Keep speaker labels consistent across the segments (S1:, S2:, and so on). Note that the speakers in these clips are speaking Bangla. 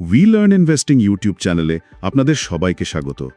S1: উই লার্ন ইনভেস্টিং ইউটিউব চ্যানেলে আপনাদের সবাইকে স্বাগত।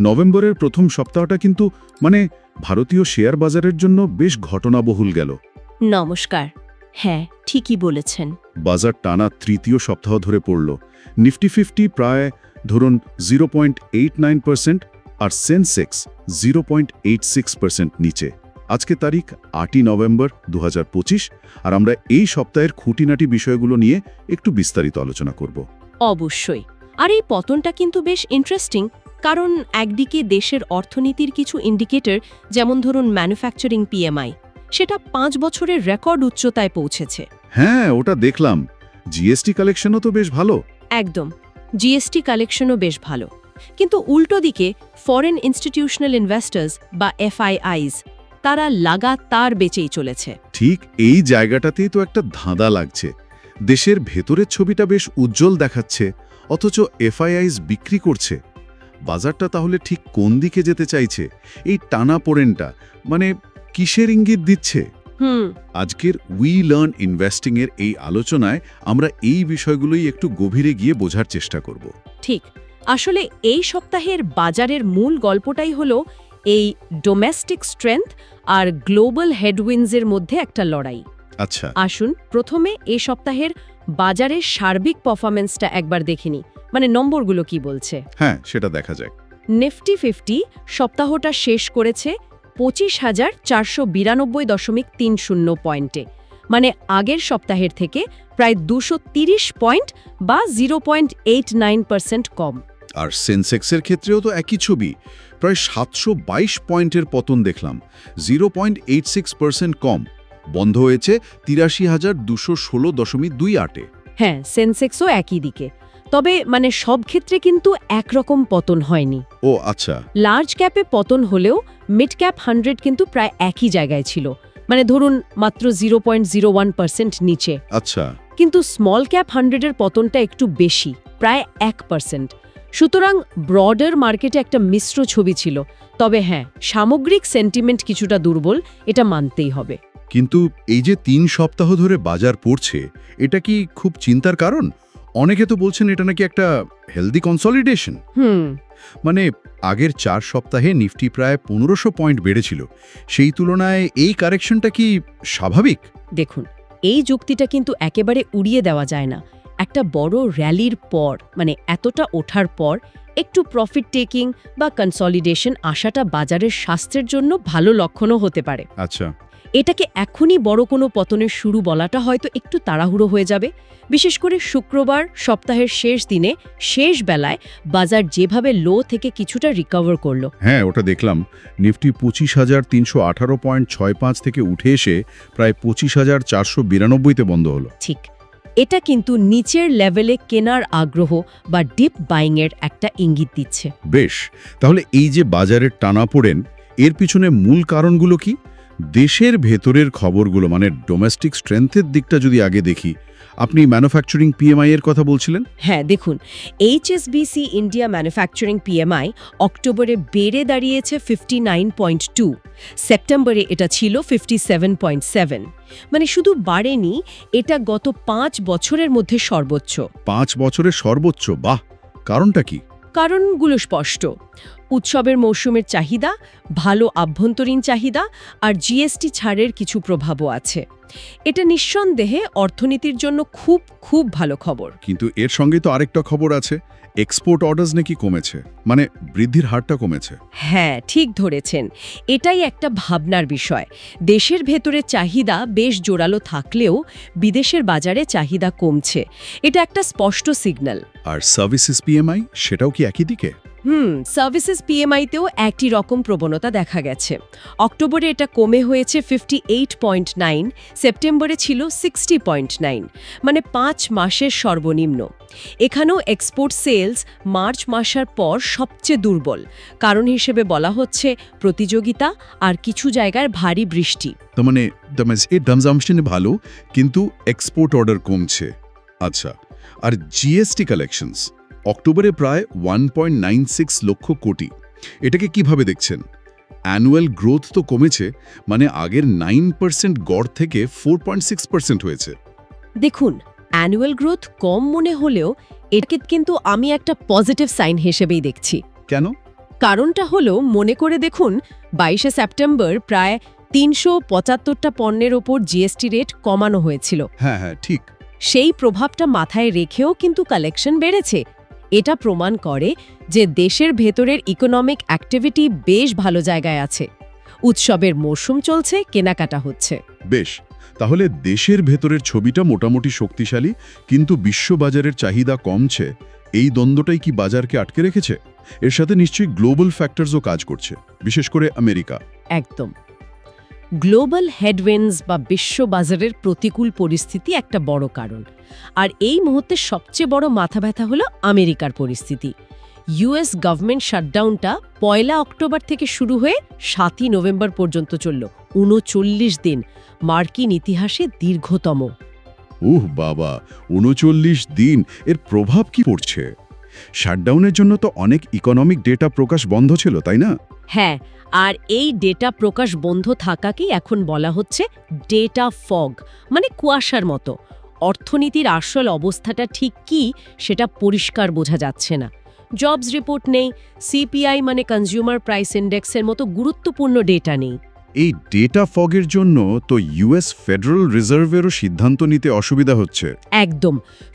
S1: নভেম্বরের প্রথম সপ্তাহটা কিন্তু মানে ভারতীয় শেয়ার বাজারের জন্য বেশ ঘটনাবহুল গেল।
S2: নমস্কার। হ্যাঁ ঠিকই বলেছেন।
S1: বাজার টানা তৃতীয় সপ্তাহ ধরে পড়ল। নিফটি ফিফটি প্রায় ধরুন zero point eight nine percent আর Sensex zero point eight six percent নিচে। আজকে তারিখ আটই নভেম্বর দু হাজার পঁচিশ আর আমরা এই সপ্তাহের খুঁটিনাটি বিষয়গুলো নিয়ে একটু বিস্তারিত আলোচনা করব।
S2: অবশ্যই। আর এই পতনটা কিন্তু বেশ ইন্টারেস্টিং কারণ একদিকে দেশের অর্থনীতির কিছু ইন্ডিকেটর যেমন ধরুন ম্যানুফ্যাকচারিং পিএমআই সেটা পাঁচ বছরের রেকর্ড উচ্চতায় পৌঁছেছে।
S1: হ্যাঁ ওটা দেখলাম। জিএসটি কালেকশনও তো বেশ ভালো।
S2: একদম। জিএসটি কালেকশনও বেশ ভালো। কিন্তু উল্টো দিকে ফরেন ইনস্টিটিউশনাল ইনভেস্টার্স বা এফআইআইস তারা লাগাতার বেঁচেই চলেছে।
S1: ঠিক এই জায়গাটাতেই তো একটা ধাঁধা লাগছে। দেশের ভেতরের ছবিটা বেশ উজ্জ্বল দেখাচ্ছে অথচ এফআইআইস বিক্রি করছে। বাজারটা তাহলে ঠিক কোন দিকে যেতে চাইছে? এই টানা পোড়েনটা মানে কিসের ইঙ্গিত দিচ্ছে?
S2: হুম।
S1: আজকের উই লার্ন ইনভেস্টিংয়ের এই আলোচনায় আমরা এই বিষয়গুলোই একটু গভীরে গিয়ে বোঝার চেষ্টা করব।
S2: ঠিক। আসলে এই সপ্তাহের বাজারের মূল গল্পটাই হলো এই ডোমেস্টিক স্ট্রেংথ আর গ্লোবাল হেডউইন্সের মধ্যে একটা লড়াই।
S1: আচ্ছা।
S2: আসুন প্রথমে এই সপ্তাহের বাজারের সার্বিক পারফরমেন্সটা একবার দেখিনি মানে নম্বরগুলো কি বলছে?
S1: হ্যাঁ সেটা দেখা যাক।
S2: নিফটি ফিফটি সপ্তাহটা শেষ করেছে পঁচিশ হাজার চারশো বিরানব্বই দশমিক তিন শূন্য পয়েন্টে মানে আগের সপ্তাহের থেকে প্রায় দুশো তিরিশ পয়েন্ট বা zero point eight nine percent কম।
S1: আর সেন্সেক্সের ক্ষেত্রেও তো একই ছবি। প্রায় সাতশো বাইশ পয়েন্টের পতন দেখলাম zero point eight six percent কম। বন্ধ হয়েছে তিরাশি হাজার দুশো ষোলো দশমিক দুই আটে।
S2: হ্যাঁ সেন্সেক্সও একই দিকে। তবে মানে সব ক্ষেত্রে কিন্তু একরকম পতন হয়নি।
S1: ও আচ্ছা।
S2: লার্জ ক্যাপে পতন হলেও মিড ক্যাপ হান্ড্রেড কিন্তু প্রায় একই জায়গায় ছিল। মানে ধরুন মাত্র zero point zero one percent নিচে।
S1: আচ্ছা।
S2: কিন্তু স্মল ক্যাপ হান্ড্রেডের পতনটা একটু বেশি প্রায় এক পার্সেন্ট। সুতরাং ব্রডার মার্কেটে একটা মিশ্র ছবি ছিল। তবে হ্যাঁ সামগ্রিক সেন্টিমেন্ট কিছুটা দুর্বল এটা মানতেই হবে।
S1: কিন্তু এই যে তিন সপ্তাহ ধরে বাজার পড়ছে এটা কি খুব চিন্তার কারণ? অনেকে তো বলছেন এটা নাকি একটা হেলদি কনসলিডেশন
S2: হুম।
S1: মানে আগের চার সপ্তাহে নিফটি প্রায় পনেরোশো পয়েন্ট বেড়েছিল সেই তুলনায় এই কারেকশনটা কি স্বাভাবিক?
S2: দেখুন এই যুক্তিটা কিন্তু একেবারে উড়িয়ে দেওয়া যায় না। একটা বড় র্যালির পর মানে এতটা ওঠার পর একটু প্রফিট টেকিং বা কনসলিডেশন আসাটা বাজারের স্বাস্থ্যের জন্য ভালো লক্ষণও হতে পারে।
S1: আচ্ছা।
S2: এটাকে এখনই বড় কোনো পতনের শুরু বলাটা হয়তো একটু তাড়াহুড়ো হয়ে যাবে। বিশেষ করে শুক্রবার সপ্তাহের শেষ দিনে শেষ বেলায় বাজার যেভাবে লো থেকে কিছুটা রিকভার করল।
S1: হ্যাঁ ওটা দেখলাম। নিফটি পঁচিশ হাজার তিনশো আঠারো পয়েন্ট ছয় পাঁচ থেকে উঠে এসে প্রায় পঁচিশ হাজার চারশো বিরানব্বইতে বন্ধ হলো।
S2: ঠিক। এটা কিন্তু নিচের লেভেলে কেনার আগ্রহ বা ডিপ বাইংয়ের একটা ইঙ্গিত দিচ্ছে।
S1: বেশ তাহলে এই যে বাজারের টানা পড়েন এর পিছনে মূল কারণগুলো কি? দেশের ভেতরের খবরগুলো মানে ডোমেস্টিক স্ট্রেংথের দিকটা যদি আগে দেখি আপনি ম্যানুফ্যাকচারিং পিএমআই এর কথা বলছিলেন?
S2: হ্যাঁ দেখুন এইচএসবিসি ইন্ডিয়া ম্যানুফ্যাকচারিং পিএমআই অক্টোবরে বেড়ে দাঁড়িয়েছে ফিফটি নাইন পয়েন্ট টু সেপ্টেম্বরে এটা ছিল ফিফটি সেভেন পয়েন্ট সেভেন মানে শুধু বাড়েনি এটা গত পাঁচ বছরের মধ্যে সর্বোচ্চ।
S1: পাঁচ বছরের সর্বোচ্চ বাহ! কারণটা কি?
S2: কারণগুলো স্পষ্ট। উৎসবের মৌসুমের চাহিদা, ভালো আভ্যন্তরীণ চাহিদা আর জিএসটি ছাড়ের কিছু প্রভাবও আছে। এটা নিঃসন্দেহে অর্থনীতির জন্য খুব খুব ভালো খবর।
S1: কিন্তু এর সঙ্গে তো আরেকটা খবর আছে। এক্সপোর্ট অর্ডার্স নাকি কমেছে? মানে বৃদ্ধির হারটা কমেছে।
S2: হ্যাঁ ঠিক ধরেছেন। এটাই একটা ভাবনার বিষয়। দেশের ভেতরে চাহিদা বেশ জোরালো থাকলেও বিদেশের বাজারে চাহিদা কমছে। এটা একটা স্পষ্ট সিগন্যাল
S1: আর সার্ভিসেস পিএমআই সেটাও কি একই দিকে?
S2: হুম, সার্ভিসেস পিএমআইতেও একই রকম প্রবণতা দেখা গেছে। অক্টোবরে এটা কমে হয়েছে ফিফটি সেপ্টেম্বরে ছিল সিক্সটি মানে পাঁচ মাসের সর্বনিম্ন। এখানেও এক্সপোর্ট সেলস মার্চ মাসের পর সবচেয়ে দুর্বল, কারণ হিসেবে বলা হচ্ছে প্রতিযোগিতা আর কিছু জায়গায় ভারী বৃষ্টি।
S1: মানে ডামজামশনে ভালো, কিন্তু এক্সপোর্ট অর্ডার কমছে। আচ্ছা আর জিএসটি কালেকশনস অক্টোবরে প্রায় ওয়ান লক্ষ কোটি। এটাকে কীভাবে দেখছেন? অ্যানুয়াল গ্রোথ তো কমেছে মানে আগের নাইন পার্সেন্ট গড় থেকে ফোর হয়েছে।
S2: দেখুন অ্যানুয়াল গ্রোথ কম মনে হলেও এটাকে কিন্তু আমি একটা পজিটিভ সাইন হিসেবেই দেখছি।
S1: কেন?
S2: কারণটা হলো মনে করে দেখুন বাইশে সেপ্টেম্বর প্রায় তিনশো পঁচাত্তরটা পণ্যের ওপর জিএসটি রেট কমানো হয়েছিল।
S1: হ্যাঁ হ্যাঁ ঠিক।
S2: সেই প্রভাবটা মাথায় রেখেও কিন্তু কালেকশন বেড়েছে। এটা প্রমাণ করে যে দেশের ভেতরের ইকোনমিক অ্যাক্টিভিটি বেশ ভালো জায়গায় আছে। উৎসবের মরশুম চলছে কেনাকাটা হচ্ছে।
S1: বেশ তাহলে দেশের ভেতরের ছবিটা মোটামুটি শক্তিশালী কিন্তু বিশ্ববাজারের চাহিদা কমছে। এই দ্বন্দ্বটাই কি বাজারকে আটকে রেখেছে? এর সাথে নিশ্চয়ই গ্লোবাল ফ্যাক্টরসও কাজ করছে বিশেষ করে আমেরিকা।
S2: একদম। গ্লোবাল হেডওয়েন্স বা বিশ্ব বাজারের প্রতিকূল পরিস্থিতি একটা বড় কারণ। আর এই মুহূর্তে সবচেয়ে বড় মাথা ব্যথা হলো আমেরিকার পরিস্থিতি। ইউএস গভর্নমেন্ট শাটডাউনটা পয়লা অক্টোবর থেকে শুরু হয়ে সাতই নভেম্বর পর্যন্ত চলল, উনচল্লিশ দিন, মার্কিন ইতিহাসে দীর্ঘতম।
S1: উহ বাবা, উনচল্লিশ দিন, এর প্রভাব কি পড়ছে? শাটডাউনের জন্য তো অনেক ইকোনমিক ডেটা প্রকাশ বন্ধ ছিল, তাই না?
S2: হ্যাঁ আর এই ডেটা প্রকাশ বন্ধ থাকাকেই এখন বলা হচ্ছে ডেটা ফগ মানে কুয়াশার মতো। অর্থনীতির আসল অবস্থাটা ঠিক কি সেটা পরিষ্কার বোঝা যাচ্ছে না। জবস রিপোর্ট নেই সিপিআই মানে কনজিউমার প্রাইস ইন্ডেক্সের মতো গুরুত্বপূর্ণ ডেটা নেই।
S1: এই ডেটা ফগের জন্য তো ইউএস ফেডারেল রিজার্ভেরও সিদ্ধান্ত নিতে অসুবিধা হচ্ছে।
S2: একদম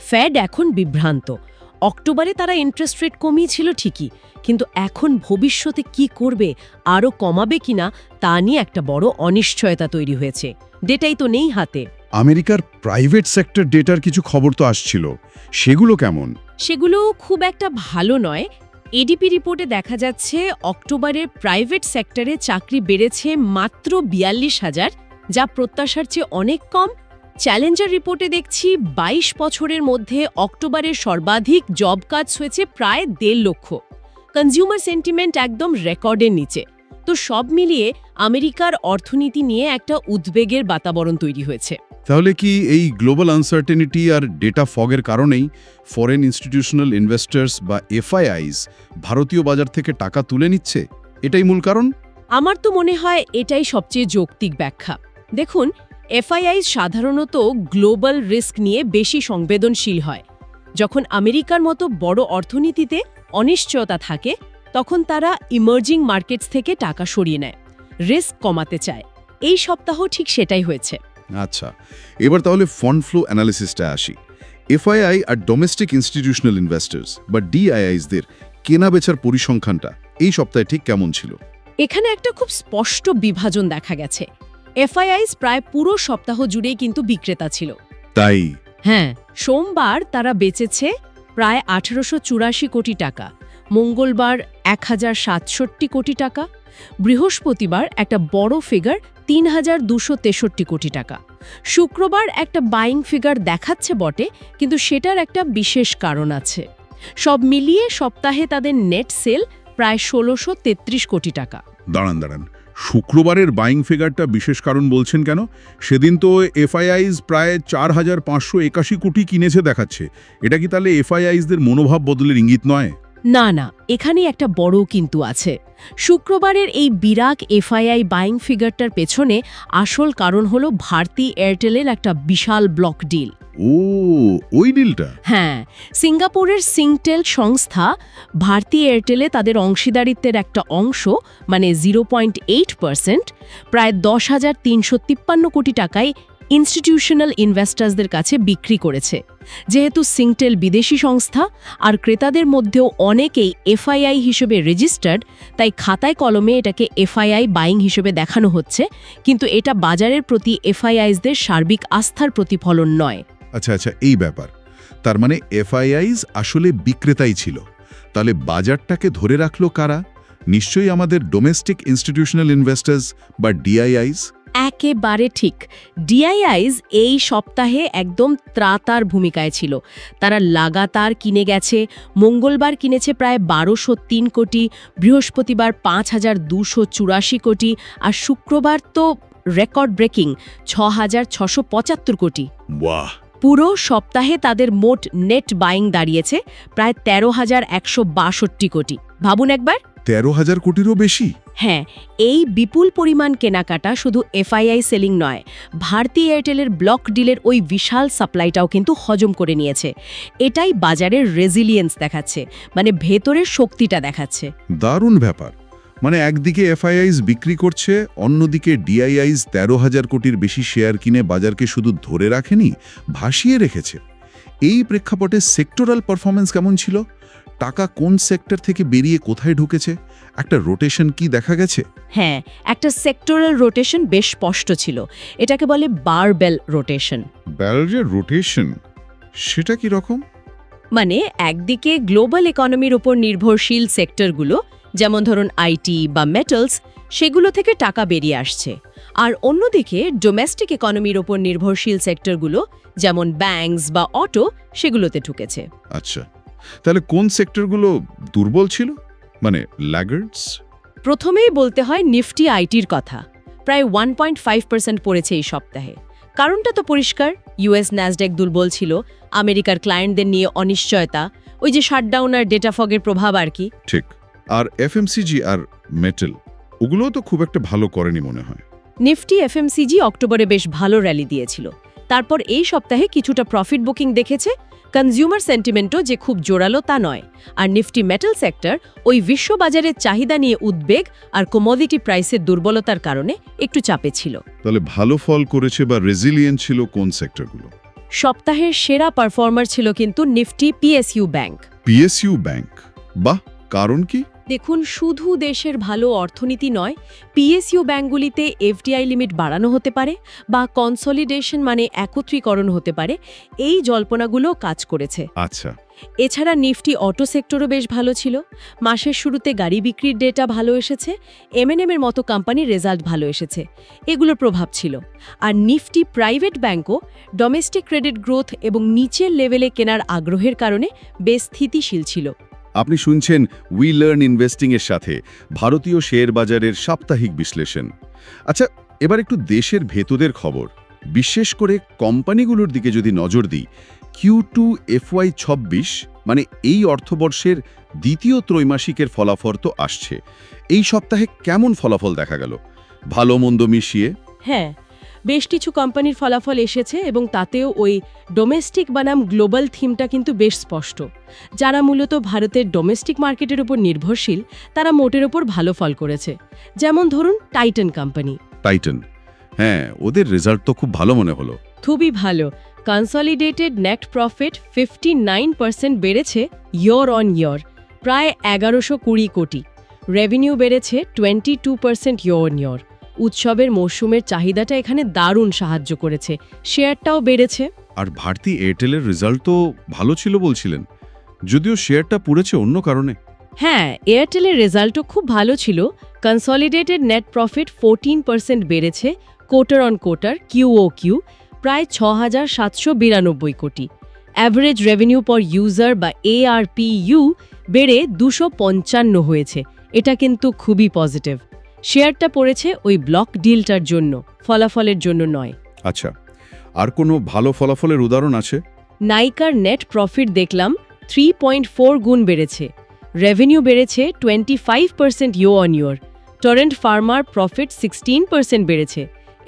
S2: ফ্যাড এখন বিভ্রান্ত। অক্টোবরে তারা ইন্টারেস্ট রেট কমিয়েছিল ঠিকই কিন্তু এখন ভবিষ্যতে কি করবে আরও কমাবে কিনা তা নিয়ে একটা বড় অনিশ্চয়তা তৈরি হয়েছে। ডেটাই তো নেই হাতে।
S1: আমেরিকার প্রাইভেট সেক্টর ডেটার কিছু খবর তো আসছিল। সেগুলো কেমন?
S2: সেগুলো খুব একটা ভালো নয়। এডিপি রিপোর্টে দেখা যাচ্ছে অক্টোবরের প্রাইভেট সেক্টরে চাকরি বেড়েছে মাত্র বিয়াল্লিশ হাজার যা প্রত্যাশার চেয়ে অনেক কম। চ্যালেঞ্জার রিপোর্টে দেখছি ২২ বছরের মধ্যে অক্টোবরের সর্বাধিক জব কাজ হয়েছে প্রায় দেড় লক্ষ। কনজিউমার সেন্টিমেন্ট একদম রেকর্ডের নিচে। তো সব মিলিয়ে আমেরিকার অর্থনীতি নিয়ে একটা উদ্বেগের বাতাবরণ তৈরি হয়েছে।
S1: তাহলে কি এই গ্লোবাল আনসার্টেনিটি আর ডেটা ফগের কারণেই ফরেন ইনস্টিটিউশনাল ইনভেস্টার্স বা এফআইআইস ভারতীয় বাজার থেকে টাকা তুলে নিচ্ছে? এটাই মূল কারণ?
S2: আমার তো মনে হয় এটাই সবচেয়ে যৌক্তিক ব্যাখ্যা। দেখুন এফআইআই সাধারণত গ্লোবাল রিস্ক নিয়ে বেশি সংবেদনশীল হয়। যখন আমেরিকার মতো বড় অর্থনীতিতে অনিশ্চয়তা থাকে তখন তারা ইমার্জিং মার্কেটস থেকে টাকা সরিয়ে নেয় রিস্ক কমাতে চায়। এই সপ্তাহ ঠিক সেটাই হয়েছে।
S1: আচ্ছা এবার তাহলে ফান্ড ফ্লো অ্যানালিসিসটা আসি। এফআইআই আর ডোমেস্টিক ইনস্টিটিউশনাল ইনভেস্টার্স বা ডিআইআইসদের কেনা বেচার পরিসংখ্যানটা এই সপ্তাহে ঠিক কেমন ছিল?
S2: এখানে একটা খুব স্পষ্ট বিভাজন দেখা গেছে। এফআইআইস প্রায় পুরো সপ্তাহ জুড়েই কিন্তু বিক্রেতা ছিল।
S1: তাই?
S2: হ্যাঁ সোমবার তারা বেচেছে প্রায় আঠেরোশো কোটি টাকা মঙ্গলবার এক হাজার সাতষট্টি কোটি টাকা বৃহস্পতিবার একটা বড় ফিগার তিন হাজার দুশো তেষট্টি কোটি টাকা। শুক্রবার একটা বাইং ফিগার দেখাচ্ছে বটে কিন্তু সেটার একটা বিশেষ কারণ আছে। সব মিলিয়ে সপ্তাহে তাদের নেট সেল প্রায় ষোলোশো তেত্রিশ কোটি টাকা।
S1: দাঁড়ান দাঁড়ান। শুক্রবারের বাইং ফিগারটা বিশেষ কারণ বলছেন কেন? সেদিন তো এফআইআইস প্রায় চার হাজার পাঁচশো একাশি কোটি কিনেছে দেখাচ্ছে। এটা কি তাহলে এফআইআইসদের মনোভাব বদলের ইঙ্গিত নয়?
S2: না না এখানে একটা বড় কিন্তু আছে। শুক্রবারের এই বিরাট এফআইআই বাইং ফিগারটার পেছনে আসল কারণ হলো ভারতী এয়ারটেলের একটা বিশাল ব্লক ডিল
S1: ও, ওই ডিলটা
S2: হ্যাঁ সিঙ্গাপুরের সিংটেল সংস্থা ভারতী এয়ারটেলে তাদের অংশীদারিত্বের একটা অংশ মানে জিরো পয়েন্ট এইট পার্সেন্ট প্রায় দশ হাজার তিনশো তিপ্পান্ন কোটি টাকায় ইনস্টিটিউশনাল ইনভেস্টার্সদের কাছে বিক্রি করেছে। যেহেতু সিংটেল বিদেশি সংস্থা, আর ক্রেতাদের মধ্যেও অনেকেই এফআইআই হিসেবে রেজিস্টার্ড তাই খাতায় কলমে এটাকে এফআইআই বাইং হিসেবে দেখানো হচ্ছে, কিন্তু এটা বাজারের প্রতি এফআইআইসদের সার্বিক আস্থার প্রতিফলন নয়।
S1: আচ্ছা আচ্ছা এই ব্যাপার। তার মানে এফআইআইস আসলে বিক্রেতাই ছিল। তাহলে বাজারটাকে ধরে রাখল কারা? নিশ্চয়ই আমাদের ডোমেস্টিক ইনস্টিটিউশনাল ইনভেস্টার্স বা ডিআইআইস
S2: একেবারে ঠিক। ডিআইআইজ এই সপ্তাহে একদম ত্রাতার ভূমিকায় ছিল। তারা লাগাতার কিনে গেছে। মঙ্গলবার কিনেছে প্রায় বারোশো তিন কোটি বৃহস্পতিবার পাঁচ হাজার দুশো চুরাশি কোটি আর শুক্রবার তো রেকর্ড ব্রেকিং ছ হাজার ছশো পঁচাত্তর কোটি।
S1: বাহ!
S2: পুরো সপ্তাহে তাদের মোট নেট বাইং দাঁড়িয়েছে প্রায় তেরো হাজার একশো বাষট্টি কোটি। ভাবুন একবার।
S1: তেরো হাজার কোটিরও বেশি?
S2: হ্যাঁ এই বিপুল পরিমাণ কেনাকাটা শুধু এফআইআই সেলিং নয় ভারতী এয়ারটেলের ব্লক ডিলের ওই বিশাল সাপ্লাইটাও কিন্তু হজম করে নিয়েছে। এটাই বাজারের রেজিলিয়েন্স দেখাচ্ছে মানে ভেতরের শক্তিটা দেখাচ্ছে।
S1: দারুণ ব্যাপার। মানে একদিকে এফআইআইস বিক্রি করছে অন্যদিকে ডিআইআইস তেরো হাজার কোটির বেশি শেয়ার কিনে বাজারকে শুধু ধরে রাখেনি ভাসিয়ে রেখেছে। এই প্রেক্ষাপটে সেক্টরাল পারফরমেন্স কেমন ছিল? টাকা কোন সেক্টর থেকে বেরিয়ে কোথায় ঢুকেছে? একটা রোটেশন কি দেখা গেছে?
S2: হ্যাঁ একটা সেক্টরাল রোটেশন বেশ স্পষ্ট ছিল। এটাকে বলে বারবেল রোটেশন।
S1: ব্যালের রোটেশন? সেটা কি রকম?
S2: মানে একদিকে গ্লোবাল ইকোনমির উপর নির্ভরশীল সেক্টরগুলো যেমন ধরুন আইটি বা মেটালস সেগুলো থেকে টাকা বেরিয়ে আসছে। আর অন্যদিকে ডোমেস্টিক ইকোনমির ওপর নির্ভরশীল সেক্টরগুলো যেমন ব্যাংকস বা অটো সেগুলোতে ঢুকেছে।
S1: আচ্ছা তাহলে কোন সেক্টরগুলো দুর্বল ছিল? মানে ল্যাগার্ডস
S2: প্রথমেই বলতে হয় নিফটি আইটির কথা। প্রায় ওয়ান পয়েন্ট ফাইভ পার্সেন্ট পড়েছে এই সপ্তাহে। কারণটা তো পরিষ্কার ইউএস ন্যাসডেক দুর্বল ছিল আমেরিকার ক্লায়েন্টদের নিয়ে অনিশ্চয়তা ওই যে শাটডাউন আর ডেটা ফগের প্রভাব আর কি।
S1: ঠিক। আর এফএমসিজি আর মেটাল ওগুলোও তো খুব একটা ভালো করেনি মনে হয়।
S2: নিফটি এফএমসিজি অক্টোবরে বেশ ভালো র্যালি দিয়েছিল। তারপর এই সপ্তাহে কিছুটা প্রফিট বুকিং দেখেছে কনজিউমার সেন্টিমেন্টও যে খুব জোরালো তা নয়। আর নিফটি মেটাল সেক্টর ওই বিশ্ববাজারের চাহিদা নিয়ে উদ্বেগ আর কমোডিটি প্রাইসের দুর্বলতার কারণে একটু চাপে ছিল।
S1: তাহলে ভালো ফল করেছে বা রেজিলিয়েন্ট ছিল কোন সেক্টরগুলো?
S2: সপ্তাহের সেরা পারফর্মার ছিল কিন্তু Nifty PSU bank.
S1: PSU bank বাহ কারণ কি?
S2: দেখুন শুধু দেশের ভালো অর্থনীতি নয় পিএসইউ ব্যাঙ্কগুলিতে এফডিআই লিমিট বাড়ানো হতে পারে বা কনসলিডেশন মানে একত্রীকরণ হতে পারে এই জল্পনাগুলো কাজ করেছে।
S1: আচ্ছা।
S2: এছাড়া নিফটি অটো সেক্টরও বেশ ভালো ছিল। মাসের শুরুতে গাড়ি বিক্রির ডেটা ভালো এসেছে এমএনএমের মতো কোম্পানির রেজাল্ট ভালো এসেছে এগুলোর প্রভাব ছিল। আর নিফটি প্রাইভেট ব্যাংকও ডোমেস্টিক ক্রেডিট গ্রোথ এবং নিচের লেভেলে কেনার আগ্রহের কারণে বেশ স্থিতিশীল ছিল।
S1: আপনি শুনছেন উই লার্ন ইনভেস্টিং এর সাথে ভারতীয় শেয়ার বাজারের সাপ্তাহিক বিশ্লেষণ। আচ্ছা এবার একটু দেশের ভেতরের খবর। বিশেষ করে কোম্পানিগুলোর দিকে যদি নজর দিই কিউ টু এফওয়াই ছাব্বিশ মানে এই অর্থবর্ষের দ্বিতীয় ত্রৈমাসিকের ফলাফল তো আসছে। এই সপ্তাহে কেমন ফলাফল দেখা গেল? ভালো মন্দ মিশিয়ে?
S2: হ্যাঁ বেশ কিছু কোম্পানির ফলাফল এসেছে এবং তাতেও ওই ডোমেস্টিক বানাম গ্লোবাল থিমটা কিন্তু বেশ স্পষ্ট। যারা মূলত ভারতের ডোমেস্টিক মার্কেটের উপর নির্ভরশীল তারা মোটের ওপর ভালো ফল করেছে। যেমন ধরুন টাইটান কোম্পানি।
S1: টাইটান। হ্যাঁ ওদের রেজাল্ট তো খুব ভালো মনে হলো।
S2: খুবই ভালো। Consolidated net profit fifty nine percent বেড়েছে ইয়র অন ইয়র প্রায় এগারোশো কুড়ি কোটি। রেভিনিউ বেড়েছে twenty two percent year on year. উৎসবের মরশুমের চাহিদাটা এখানে দারুণ সাহায্য করেছে। শেয়ারটাও বেড়েছে।
S1: আর ভারতী এয়ারটেলের রেজাল্ট তো ভালো ছিল বলছিলেন। যদিও শেয়ারটা পুড়েছে অন্য কারণে।
S2: হ্যাঁ এয়ারটেলের রেজাল্টও খুব ভালো ছিল। Consolidated net profit fourteen percent বেড়েছে কোটার অন কোটার কিউ ও কিউ প্রায় ছ হাজার সাতশো বিরানব্বই কোটি। অ্যাভারেজ রেভিনিউ পর ইউজার বা এআরপিইউ বেড়ে দুশো পঞ্চান্ন হয়েছে। এটা কিন্তু খুবই পজিটিভ শেয়ারটা পড়েছে ওই ব্লক ডিলটার জন্য ফলাফলের জন্য নয়।
S1: আচ্ছা আর কোনো ভালো ফলাফলের উদাহরণ আছে?
S2: নাইকার নেট প্রফিট দেখলাম থ্রি পয়েন্ট ফোর গুণ বেড়েছে। রেভিনিউ বেড়েছে twenty five percent year on year Torrent farmer profit sixteen percent বেড়েছে।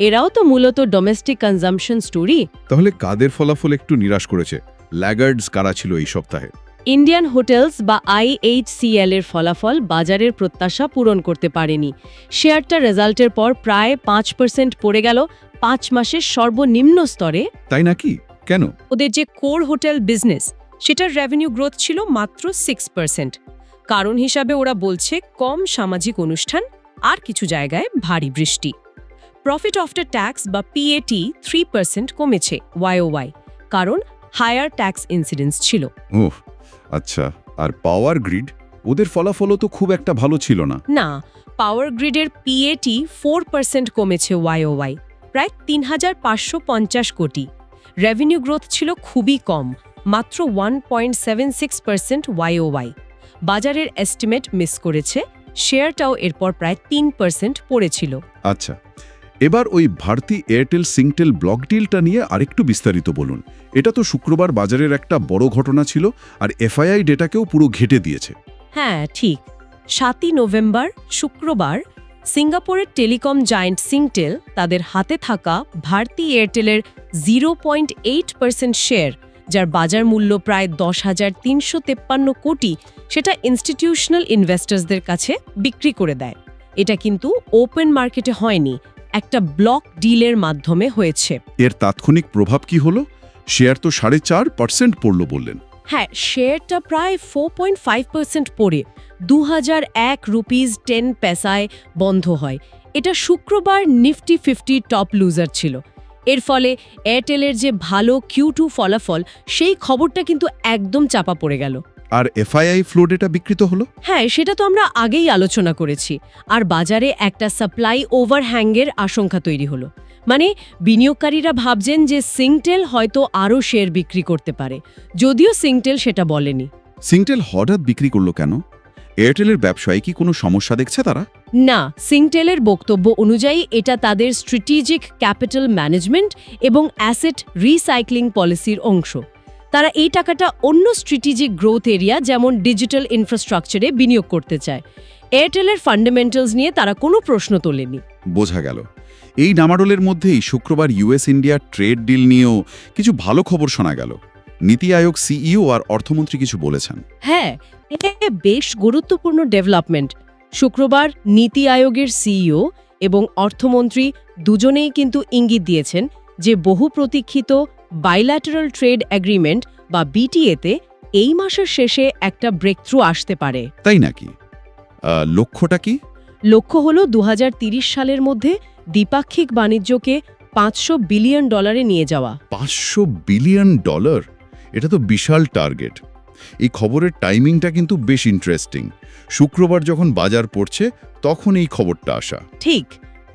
S2: এরাও তো মূলত ডোমেস্টিক কনজামশন স্টোরি
S1: তাহলে কাদের ফলাফল একটু নিরাশ করেছে? ল্যাগার্ডস কারা ছিল এই সপ্তাহে?
S2: ইন্ডিয়ান হোটেলস বা আইএইচসিএল এর ফলাফল বাজারের প্রত্যাশা পূরণ করতে পারেনি। শেয়ারটা রেজাল্টের পর প্রায় পাঁচ পার্সেন্ট পড়ে গেল পাঁচ মাসের সর্বনিম্ন স্তরে।
S1: তাই নাকি? কেন?
S2: ওদের যে কোর হোটেল বিজনেস সেটার রেভিনিউ গ্রোথ ছিল মাত্র সিক্স পার্সেন্ট কারণ হিসাবে ওরা বলছে কম সামাজিক অনুষ্ঠান আর কিছু জায়গায় ভারী বৃষ্টি। প্রফিট আফটার ট্যাক্স বা পিএটি থ্রি পার্সেন্ট কমেছে ওয়াই কারণ হায়ার ট্যাক্স ইনসিডেন্স ছিল।
S1: আচ্ছা আর পাওয়ার গ্রিড ওদের ফলাফলও তো খুব একটা ভালো ছিল না।
S2: না পাওয়ার গ্রিডের পিএটি ফোর পার্সেন্ট কমেছে ওয়াই প্রায় তিন হাজার পাঁচশো পঞ্চাশ কোটি। রেভিনিউ গ্রোথ ছিল খুবই কম মাত্র one point seven six percent Y বাজারের এস্টিমেট মিস করেছে শেয়ারটাও এরপর প্রায় তিন পার্সেন্ট পড়েছিল।
S1: আচ্ছা এবার ওই ভারতী এয়ারটেল সিংটেল ব্লক ডিলটা নিয়ে আরেকটু বিস্তারিত বলুন। এটা তো শুক্রবার বাজারের একটা বড় ঘটনা ছিল আর এফআইআই ডেটাকেও পুরো ঘেটে দিয়েছে।
S2: হ্যাঁ ঠিক। সাতই নভেম্বর, শুক্রবার, সিঙ্গাপুরের টেলিকম জায়েন্ট সিংটেল তাদের হাতে থাকা Bharti এয়ারটেলের zero point eight percent share, যার বাজার মূল্য প্রায় দশ হাজার তিনশো তেপ্পান্ন কোটি, সেটা ইনস্টিটিউশনাল ইনভেস্টার্সদের কাছে বিক্রি করে দেয়। এটা কিন্তু ওপেন মার্কেটে হয়নি একটা ব্লক ডিলের মাধ্যমে হয়েছে।
S1: এর তাৎক্ষণিক প্রভাব কি হলো? শেয়ার তো সাড়ে চার পার্সেন্ট পড়ল বললেন।
S2: হ্যাঁ শেয়ারটা প্রায় ফোর পয়েন্ট ফাইভ পার্সেন্ট পড়ে। দু হাজার এক রুপিজ টেন পেসায় বন্ধ হয়। এটা শুক্রবার নিফটি ফিফটি টপ লুজার ছিল। এর ফলে এয়ারটেলের যে ভালো কিউ টু ফলাফল সেই খবরটা কিন্তু একদম চাপা পড়ে গেল।
S1: আর এফআইআই ফ্লোডেটা বিকৃত হলো?
S2: হ্যাঁ সেটা তো আমরা আগেই আলোচনা করেছি। আর বাজারে একটা সাপ্লাই ওভারহ্যাঙ্গের আশঙ্কা তৈরি হলো। মানে বিনিয়োগকারীরা ভাবছেন যে সিংটেল হয়তো আরও শেয়ার বিক্রি করতে পারে। যদিও সিংটেল সেটা বলেনি।
S1: সিংটেল হঠাৎ বিক্রি করল কেন? এয়ারটেলের ব্যবসায় কি কোনো সমস্যা দেখছে তারা?
S2: না সিংটেলের বক্তব্য অনুযায়ী এটা তাদের স্ট্র্যাটেজিক ক্যাপিটাল ম্যানেজমেন্ট এবং অ্যাসেট রিসাইক্লিং পলিসির অংশ। তারা এই টাকাটা অন্য স্ট্র্যাটেজিক গ্রোথ এরিয়া যেমন ডিজিটাল ইনফ্রাস্ট্রাকচারে বিনিয়োগ করতে চায়। এয়ারটেলের ফান্ডামেন্টালস নিয়ে তারা কোনো প্রশ্ন তোলেনি।
S1: বোঝা গেল। এই ডামাডোলের মধ্যেই শুক্রবার ইউএস ইন্ডিয়া ট্রেড ডিল নিয়েও কিছু ভালো খবর শোনা গেল। নীতি আয়োগ সিইও আর অর্থমন্ত্রী কিছু বলেছেন।
S2: হ্যাঁ এটা বেশ গুরুত্বপূর্ণ ডেভেলপমেন্ট শুক্রবার নীতি আয়োগের সিইও এবং অর্থমন্ত্রী দুজনেই কিন্তু ইঙ্গিত দিয়েছেন যে বহু প্রতীক্ষিত বাইল্যাটারাল ট্রেড অ্যাগ্রিমেন্ট বা বিটিএতে এই মাসের শেষে একটা ব্রেকথ্রু আসতে পারে।
S1: তাই নাকি? লক্ষ্যটা কি?
S2: লক্ষ্য হল দু সালের মধ্যে দ্বিপাক্ষিক বাণিজ্যকে পাঁচশো বিলিয়ন ডলারে নিয়ে যাওয়া।
S1: পাঁচশো বিলিয়ন ডলার? এটা তো বিশাল টার্গেট। এই খবরের টাইমিংটা কিন্তু বেশ ইন্টারেস্টিং শুক্রবার যখন বাজার পড়ছে তখন এই খবরটা আসা।
S2: ঠিক।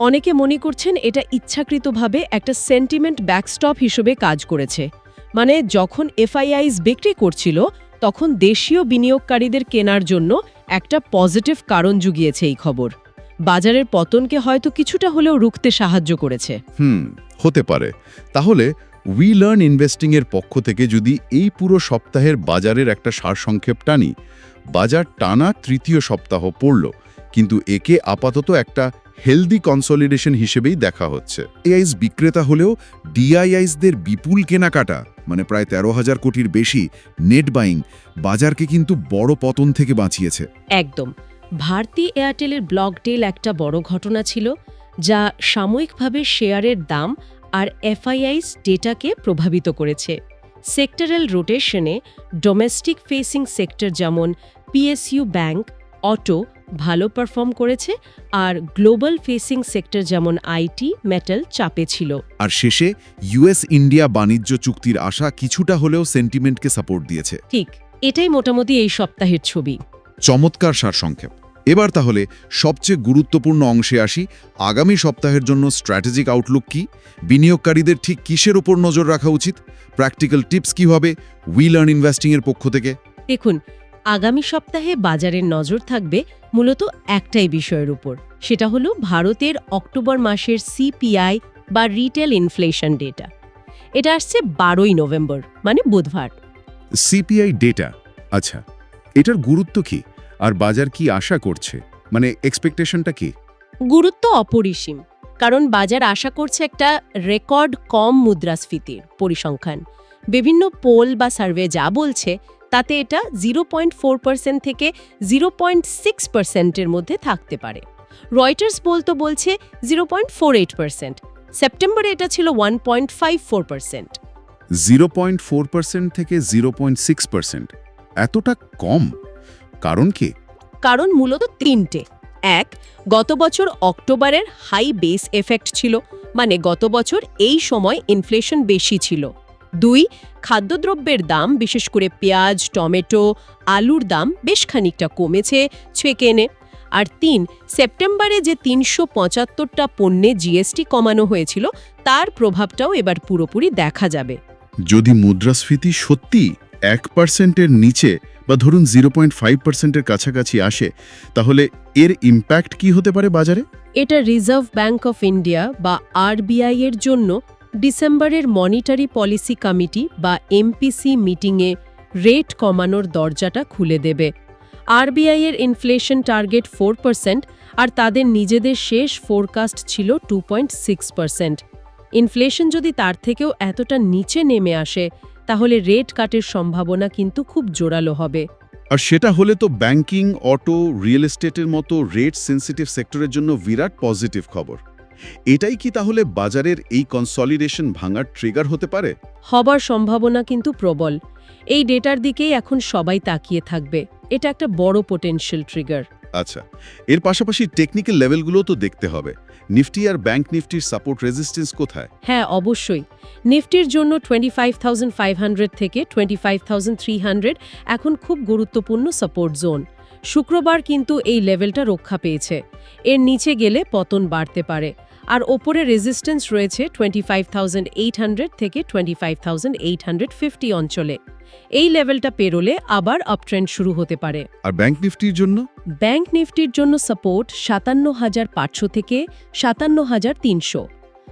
S2: অনেকে মনে করছেন এটা ইচ্ছাকৃতভাবে একটা সেন্টিমেন্ট ব্যাকস্টপ হিসেবে কাজ করেছে। মানে যখন এফআইআইস বিক্রি করছিল, তখন দেশীয় বিনিয়োগকারীদের কেনার জন্য একটা পজিটিভ কারণ জুগিয়েছে এই খবর। বাজারের পতনকে হয়তো কিছুটা হলেও রুখতে সাহায্য করেছে।
S1: হুম, হতে পারে। তাহলে উই লার্ন ইনভেস্টিং এর পক্ষ থেকে যদি এই পুরো সপ্তাহের বাজারের একটা সারসংক্ষেপ টানি, বাজার টানা তৃতীয় সপ্তাহ পড়ল, কিন্তু একে আপাতত একটা হেলদি কনসলিডেশন হিসেবেই দেখা হচ্ছে। এআইস বিক্রেতা হলেও ডিআইআইসদের বিপুল কেনাকাটা মানে প্রায় তেরো হাজার কোটির বেশি নেট বাইং, বাজারকে কিন্তু বড় পতন থেকে বাঁচিয়েছে।
S2: একদম। ভারতী এয়ারটেলের ব্লক ডেল একটা বড় ঘটনা ছিল, যা সাময়িকভাবে শেয়ারের দাম আর এফআইআইস ডেটাকে প্রভাবিত করেছে। সেক্টরাল রোটেশনে ডোমেস্টিক ফেসিং সেক্টর যেমন পিএসইউ ব্যাংক, অটো ভালো পারফর্ম করেছে আর গ্লোবাল ফেসিং সেক্টর যেমন আইটি মেটাল চাপে ছিল।
S1: আর শেষে ইউএস ইন্ডিয়া বাণিজ্য চুক্তির আশা কিছুটা হলেও সেন্টিমেন্টকে সাপোর্ট দিয়েছে।
S2: ঠিক এটাই মোটামুটি এই সপ্তাহের ছবি।
S1: চমৎকার সারসংক্ষেপ। এবার তাহলে সবচেয়ে গুরুত্বপূর্ণ অংশে আসি আগামী সপ্তাহের জন্য স্ট্র্যাটেজিক আউটলুক কি বিনিয়োগকারীদের ঠিক কিসের উপর নজর রাখা উচিত প্র্যাকটিক্যাল টিপস কি হবে উই লার্ন ইনভেস্টিং এর পক্ষ থেকে?
S2: দেখুন আগামী সপ্তাহে বাজারের নজর থাকবে মূলত একটাই বিষয়ের উপর সেটা হলো ভারতের অক্টোবর মাসের সিপিআই বা রিটেল ইনফ্লেশন ডেটা। এটা আসছে বারোই নভেম্বর মানে বুধবার।
S1: সিপিআই ডেটা আচ্ছা এটার গুরুত্ব কি? আর বাজার কি আশা করছে? মানে এক্সপেকটেশনটা কি?
S2: গুরুত্ব অপরিসীম কারণ বাজার আশা করছে একটা রেকর্ড কম মুদ্রাস্ফীতির পরিসংখ্যান। বিভিন্ন পোল বা সার্ভে যা বলছে তাতে এটা জিরো পয়েন্ট ফোর পার্সেন্ট থেকে জিরো পয়েন্ট সিক্স পার্সেন্টের মধ্যে থাকতে পারে। রয়টার্স পোল তো বলছে zero point four eight percent সেপ্টেম্বরে এটা ছিল one point five four percent
S1: zero point four percent থেকে জিরো পয়েন্ট সিক্স পার্সেন্ট এতটা কম? কারণ কি?
S2: কারণ মূলত তিনটে। এক গত বছর অক্টোবরের হাই বেস এফেক্ট ছিল মানে গত বছর এই সময় ইনফ্লেশন বেশি ছিল। দুই খাদ্যদ্রব্যের দাম বিশেষ করে পেঁয়াজ টমেটো আলুর দাম বেশ খানিকটা কমেছে ছেকেনে আর তিন সেপ্টেম্বরে যে তিনশো পঁচাত্তরটা পণ্যে জিএসটি কমানো হয়েছিল তার প্রভাবটাও এবার পুরোপুরি দেখা যাবে।
S1: যদি মুদ্রাস্ফীতি সত্যি এক পার্সেন্টের নিচে বা ধরুন জিরো পয়েন্ট ফাইভ পার্সেন্টের কাছাকাছি আসে তাহলে এর ইম্প্যাক্ট কি হতে পারে বাজারে?
S2: এটা রিজার্ভ ব্যাংক অফ ইন্ডিয়া বা আরবিআই এর জন্য ডিসেম্বরের মনিটারি পলিসি কমিটি বা এমপিসি মিটিংয়ে রেট কমানোর দরজাটা খুলে দেবে। আরবিআইয়ের ইনফ্লেশন টার্গেট ফোর পার্সেন্ট আর তাদের নিজেদের শেষ ফোরকাস্ট ছিল two point six percent inflation যদি তার থেকেও এতটা নিচে নেমে আসে, তাহলে রেট কাটের সম্ভাবনা কিন্তু খুব জোরালো হবে।
S1: আর সেটা হলে তো ব্যাংকিং অটো রিয়েল এস্টেটের মতো রেট সেন্সিটিভ সেক্টরের জন্য বিরাট পজিটিভ খবর। এটাই কি তাহলে বাজারের এই কনসলিডেশন ভাঙার ট্রিগার হতে পারে?
S2: হবার সম্ভাবনা কিন্তু প্রবল। এই ডেটার দিকেই এখন সবাই তাকিয়ে থাকবে। এটা একটা বড় পোটেনশিয়াল ট্রিগার
S1: আচ্ছা এর পাশাপাশি টেকনিক্যাল লেভেলগুলো তো দেখতে হবে। নিফটি আর ব্যাংক নিফটির সাপোর্ট রেজিস্ট্যান্স কোথায়?
S2: হ্যাঁ অবশ্যই। নিফটির জন্য twenty five thousand five hundred থেকে twenty five thousand three hundred এখন খুব গুরুত্বপূর্ণ সাপোর্ট জোন শুক্রবার কিন্তু এই লেভেলটা রক্ষা পেয়েছে। এর নিচে গেলে পতন বাড়তে পারে। আর ওপরে রেজিস্ট্যান্স রয়েছে টোয়েন্টি থেকে টোয়েন্টি অঞ্চলে। এই লেভেলটা পেরোলে আবার আপট্রেন্ড শুরু হতে পারে।
S1: আর ব্যাংক নিফটির জন্য?
S2: ব্যাংক নিফটির জন্য সাপোর্ট সাতান্ন হাজার পাঁচশো থেকে সাতান্ন হাজার তিনশো।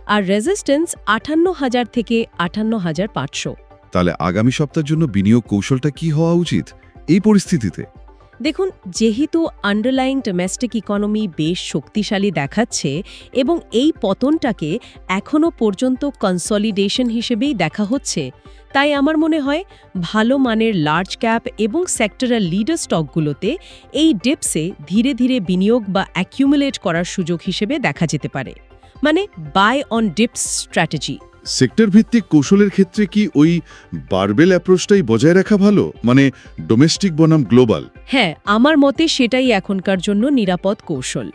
S2: আর রেজিস্ট্যান্স আটান্ন হাজার থেকে আটান্ন হাজার পাঁচশো।
S1: তাহলে আগামী সপ্তাহের জন্য বিনিয়োগ কৌশলটা কি হওয়া উচিত? এই পরিস্থিতিতে।
S2: দেখুন, যেহেতু আন্ডারলাইং ডোমেস্টিক ইকোনমি বেশ শক্তিশালী দেখাচ্ছে এবং এই পতনটাকে এখনও পর্যন্ত কনসলিডেশন হিসেবেই দেখা হচ্ছে, তাই আমার মনে হয় ভালো মানের লার্জ ক্যাপ এবং সেক্টরাল লিডার স্টকগুলোতে এই ডিপসে ধীরে ধীরে বিনিয়োগ বা অ্যাকিউমুলেট করার সুযোগ হিসেবে দেখা যেতে পারে। মানে buy on dips strategy
S1: sector ভিত্তিক কৌশলের ক্ষেত্রে কি ওই বারবেল অ্যাপ্রোচটাই বজায় রাখা ভালো? মানে ডোমেস্টিক বনাম গ্লোবাল
S2: হ্যাঁ আমার মতে সেটাই এখনকার জন্য নিরাপদ কৌশল।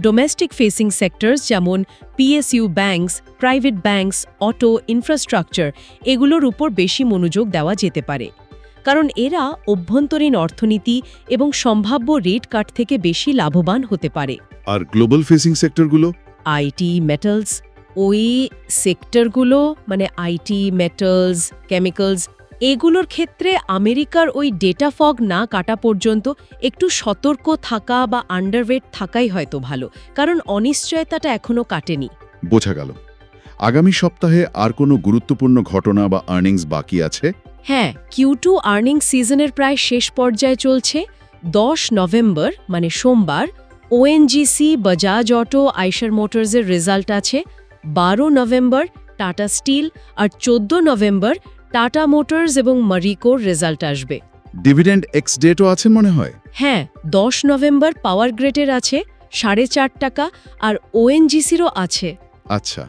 S2: ডোমেস্টিক ফেসিং সেক্টরস যেমন PSU banks private banks auto infrastructure এগুলোর উপর বেশি মনোযোগ দেওয়া যেতে পারে। কারণ এরা অভ্যন্তরীণ অর্থনীতি এবং সম্ভাব্য রেট কাট থেকে বেশি লাভবান হতে পারে।
S1: আর গ্লোবাল ফেসিং সেক্টরগুলো
S2: আইটি মেটালস ওই সেক্টরগুলো মানে আইটি মেটালস কেমিক্যালস এগুলোর ক্ষেত্রে আমেরিকার ওই ডেটা ফগ না কাটা পর্যন্ত একটু সতর্ক থাকা বা আন্ডারওয়েট থাকাই হয়তো ভালো। কারণ অনিশ্চয়তাটা এখনও কাটেনি।
S1: বোঝা গেল। আগামী সপ্তাহে আর কোনো গুরুত্বপূর্ণ ঘটনা বা আর্নিংস বাকি আছে?
S2: হ্যাঁ কিউ টু আর্নিং সিজনের প্রায় শেষ পর্যায়ে চলছে। দশ নভেম্বর মানে সোমবার ওএনজিসি বাজাজ অটো আইশার মোটরসের রেজাল্ট আছে। বারো নভেম্বর টাটা স্টিল আর চোদ্দ নভেম্বর টাটা মোটরস এবং মারিকোর রেজাল্ট আসবে।
S1: ডিভিডেন্ড এক্স ডেটও আছে মনে হয়?
S2: হ্যাঁ দশ নভেম্বর পাওয়ার গ্রেটের আছে সাড়ে চার টাকা আর ওএনজিসিরও আছে।
S1: আচ্ছা।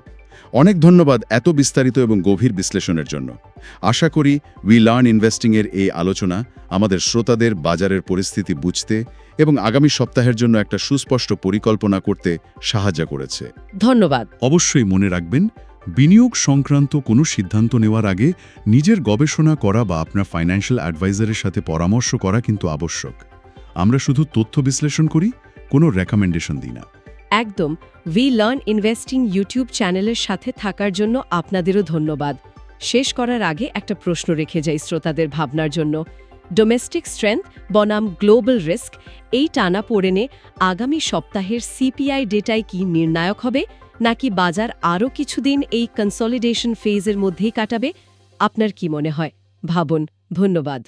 S1: অনেক ধন্যবাদ এত বিস্তারিত এবং গভীর বিশ্লেষণের জন্য। আশা করি উই লার্ন ইনভেস্টিংয়ের এই আলোচনা আমাদের শ্রোতাদের বাজারের পরিস্থিতি বুঝতে এবং আগামী সপ্তাহের জন্য একটা সুস্পষ্ট পরিকল্পনা করতে সাহায্য করেছে।
S2: ধন্যবাদ।
S1: অবশ্যই মনে রাখবেন বিনিয়োগ সংক্রান্ত কোনো সিদ্ধান্ত নেওয়ার আগে নিজের গবেষণা করা বা আপনার ফাইন্যান্সিয়াল অ্যাডভাইজারের সাথে পরামর্শ করা কিন্তু আবশ্যক। আমরা শুধু তথ্য বিশ্লেষণ করি কোনো রেকমেন্ডেশন দিই না।
S2: একদম উই লার্ন ইনভেস্টিং ইউটিউব চ্যানেলের সাথে থাকার জন্য আপনাদেরও ধন্যবাদ। শেষ করার আগে একটা প্রশ্ন রেখে যাই শ্রোতাদের ভাবনার জন্য। ডোমেস্টিক স্ট্রেংথ বনাম গ্লোবাল রিস্ক এই টানা পড়েনে আগামী সপ্তাহের সিপিআই ডেটায় কি নির্ণায়ক হবে, নাকি বাজার আরও কিছুদিন এই কনসলিডেশন ফেজের মধ্যেই কাটাবে? আপনার কি মনে হয়? ভাবুন, ধন্যবাদ।